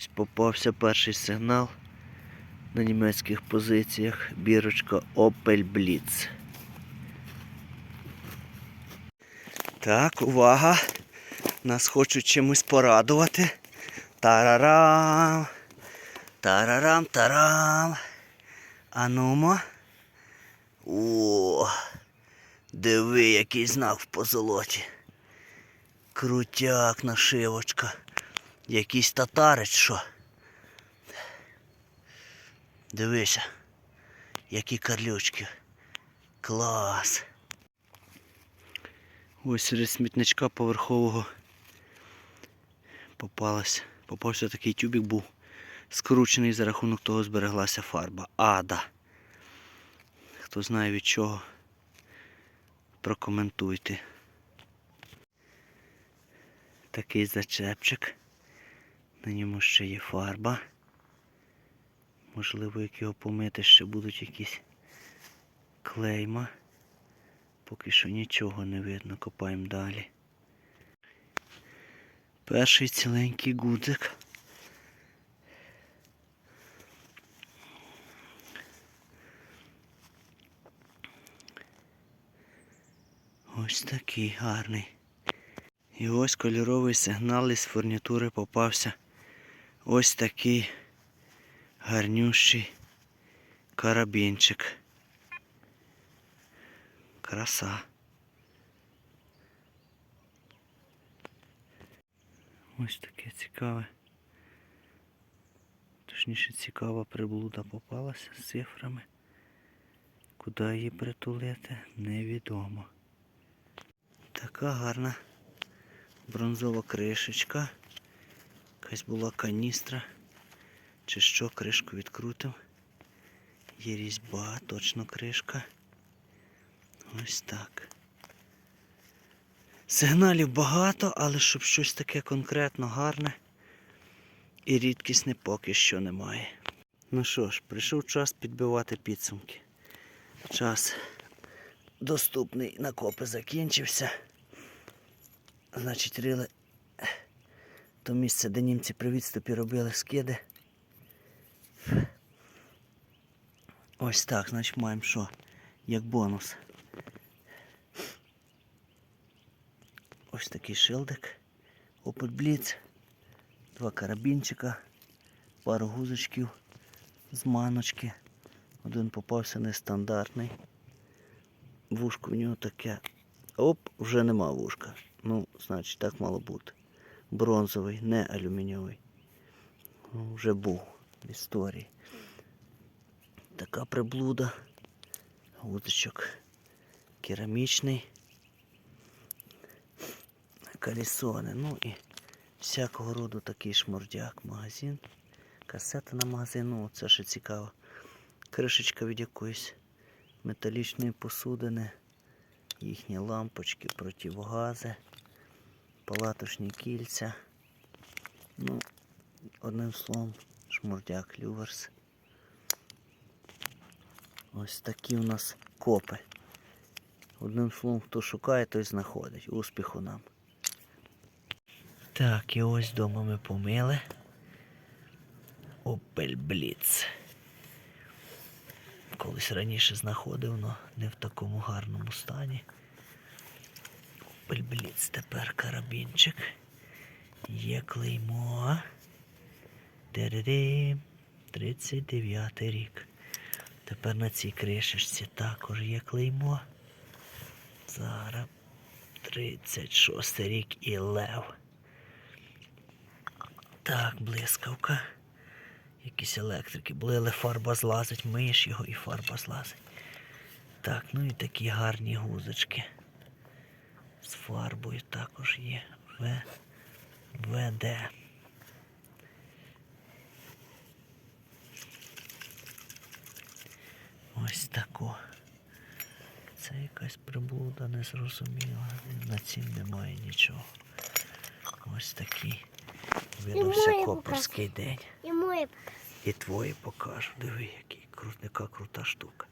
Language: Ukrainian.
Ось попався перший сигнал на німецьких позиціях. Бірочка Opel Blitz. Так, увага! Нас хочуть чимось порадувати. Тарарам. Тарарам, тарам. Анумо. О, диви, який знак в позолоті. Крутяк нашивочка. Якийсь татарець що. Дивися, які карлючки. Клас. Ось серед смітничка поверхового попалась. Попався такий тюбик був скручений, за рахунок того збереглася фарба. Ада. Хто знає від чого, прокоментуйте. Такий зачепчик. На ньому ще є фарба. Можливо, як його помити, ще будуть якісь клейма. Поки що нічого не видно, копаємо далі. Перший ціленький гудзик. Ось такий гарний. І ось кольоровий сигнал із фурнітури попався. Ось такий гарнющий карабінчик. Краса. Ось таке цікаве. Точніше цікава приблуда попалася з цифрами. Куди її притулити, невідомо. Така гарна бронзова кришечка. Якась була каністра. Чи що, кришку відкрутив. Є різьба, точно кришка. Ось так. Сигналів багато, але щоб щось таке конкретно гарне і рідкісне поки що немає. Ну що ж, прийшов час підбивати підсумки. Час доступний на копи закінчився. Значить, рили то місце, де німці при відступі робили скиди. Ось так, значить маємо що? Як бонус. Ось такий шилдик. Opel Blitz. Два карабінчика, пару гузочків з маночки. Один попався нестандартний. Вушко в нього таке. Оп, вже нема вушка. Ну, значить, так мало бути. Бронзовий, не алюмінієвий. Вже був в історії. Така приблуда. Гудочок керамічний. Колесони. Ну і всякого роду такий шмурдяк. Магазин. Касета на магазин. Ну, це ще цікаво. Кришечка від якоїсь металічної посудини. Їхні лампочки, противогази, палаточні кільця. Ну, одним словом, шмурдяк люверс. Ось такі у нас копи. Одним словом, хто шукає, той знаходить. Успіху нам. Так, і ось вдома ми помили. Opel Blitz. Колись раніше знаходив, але не в такому гарному стані. Blitz тепер карабінчик. Є клеймо. Терере. 39 рік. Тепер на цій кришечці також є клеймо. Зараз 36 рік і лев. Так, блискавка. Якісь електрики були, фарба злазить, миєш його і фарба злазить. Так, ну і такі гарні гузочки. З фарбою також є. В... ВД. Ось тако. Це якась приблуда незрозуміла. На цім немає нічого. Ось такий видався копорський день. І моє І твої покажу. Диви, який яка крута штука.